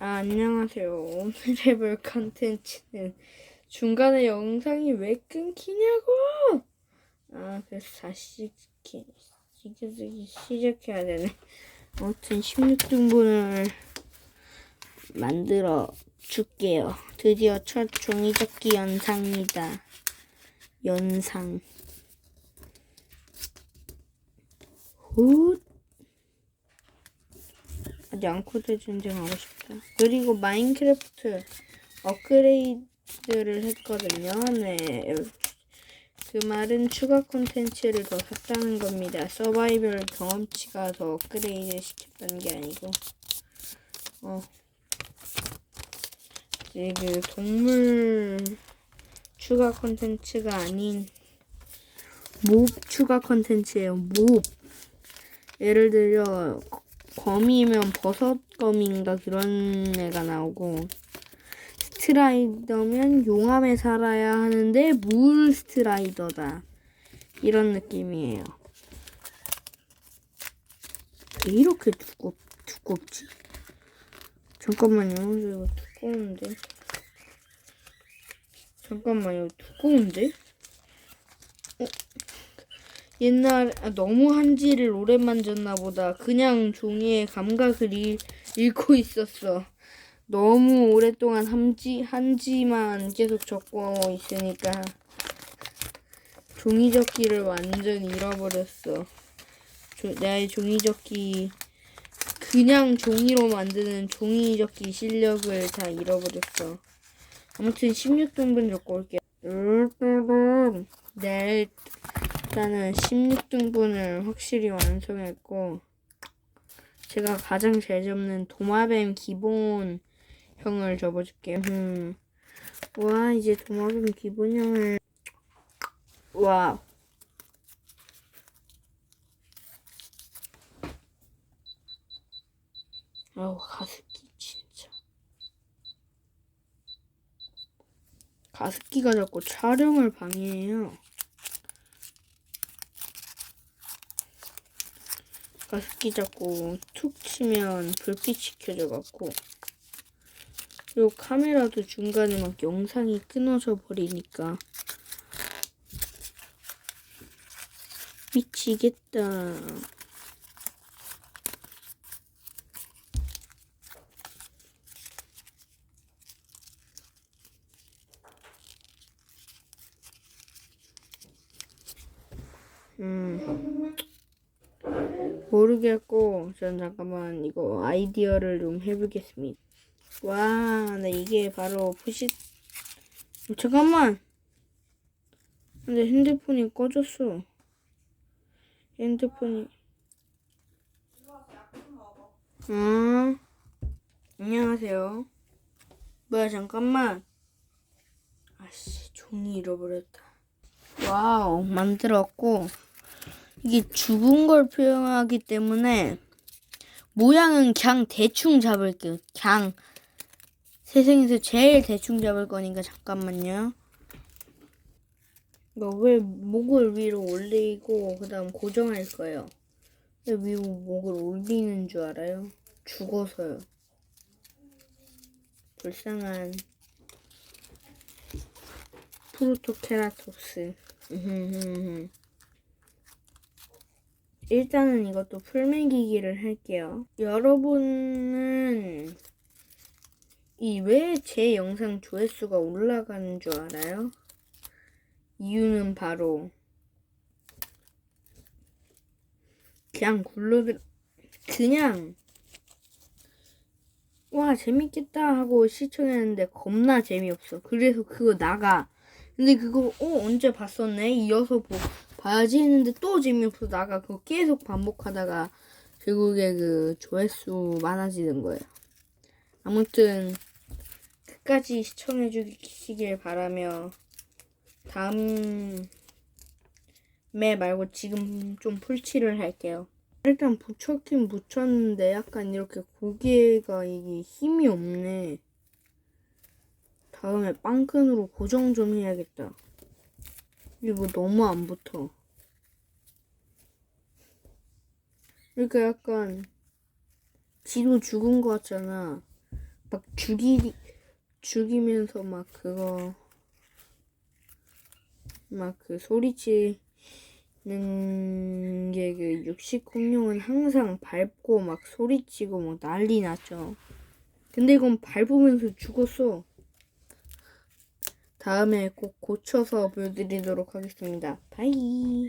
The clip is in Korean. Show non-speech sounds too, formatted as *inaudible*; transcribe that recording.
아, 안녕하세요. 오늘 해볼 컨텐츠는 중간에 영상이 왜 끊기냐고! 아, 그래서 다시 시작해야 되네. 아무튼 16등분을 만들어 줄게요. 드디어 첫 종이접기 연상이다. 연상. 훗! 아직 앙코드 전쟁하고 싶다. 그리고 마인크래프트 업그레이드를 했거든요. 네. 그 말은 추가 콘텐츠를 더 샀다는 겁니다. 서바이벌 경험치가 더 업그레이드 시켰다는 게 아니고. 어. 이제 그 동물 추가 콘텐츠가 아닌 몹 추가 콘텐츠예요. 몹. 예를 들어 거미면 버섯 거미인가 그런 애가 나오고 스트라이더면 용암에 살아야 하는데 물 스트라이더다 이런 느낌이에요. 왜 이렇게 두껍 두껍지? 잠깐만요, 이거 두꺼운데. 잠깐만요, 두꺼운데? 어? 옛날 아, 너무 한지를 오래 만졌나 보다. 그냥 종이에 감각을 잃, 잃고 있었어. 너무 오랫동안 한지 한지만 계속 적고 있으니까 종이 접기를 완전 잃어버렸어. 조, 나의 종이 접기 그냥 종이로 만드는 종이 접기 실력을 다 잃어버렸어. 아무튼 16등분 적고 올게요. 네, 일 단은 16등분을 확실히 완성했고 제가 가장 잘 접는 도마뱀 기본형을 접어줄게요. 음. 와 이제 도마뱀 기본형을 와 아우 가습기 진짜 가습기가 자꾸 촬영을 방해해요. 가습기 잡고 툭 치면 불빛이 켜져갖고 그리고 카메라도 중간에 막 영상이 끊어져 버리니까 미치겠다. 음. 모르겠고 전 잠깐만 이거 아이디어를 좀 해보겠습니다. 와, 나 이게 바로 푸시 어, 잠깐만. 근데 핸드폰이 꺼졌어. 핸드폰이. 어. 안녕하세요. 뭐야 잠깐만. 아씨 종이 잃어버렸다. 와우 만들었고. 이게 죽은 걸 표현하기 때문에 모양은 그냥 대충 잡을게요. 그냥 세상에서 제일 대충 잡을 거니까 잠깐만요. 이거 왜 목을 위로 올리고 그다음 고정할 거예요. 왜 위로 목을 올리는 줄 알아요? 죽어서요. 불쌍한 프로토케라톱스. *laughs* 일단은 이것도 풀매기기를 할게요. 여러분은 이 왜 제 영상 조회수가 올라가는 줄 알아요? 이유는 바로 그냥 굴러들 그냥 와 재밌겠다 하고 시청했는데 겁나 재미없어. 그래서 그거 나가. 근데 그거 어 언제 봤었네 이어서 보 봐야지 했는데 또 재미없어 나가 그거 계속 반복하다가 결국에 그 조회수 많아지는 거예요. 아무튼 끝까지 시청해 주시길 바라며 다음 매 말고 지금 좀 풀칠을 할게요. 일단 붙였긴 붙였는데 약간 이렇게 고개가 이게 힘이 없네. 다음에 빵끈으로 고정 좀 해야겠다. 이거 너무 안 붙어. 그러니까 약간 지도 죽은 것 같잖아. 막 죽이 죽이면서 막 그거 막 그 소리치는 게 그 육식 공룡은 항상 밟고 막 소리치고 막 난리 났죠. 근데 이건 밟으면서 죽었어. 다음에 꼭 고쳐서 보여드리도록 하겠습니다. 바이.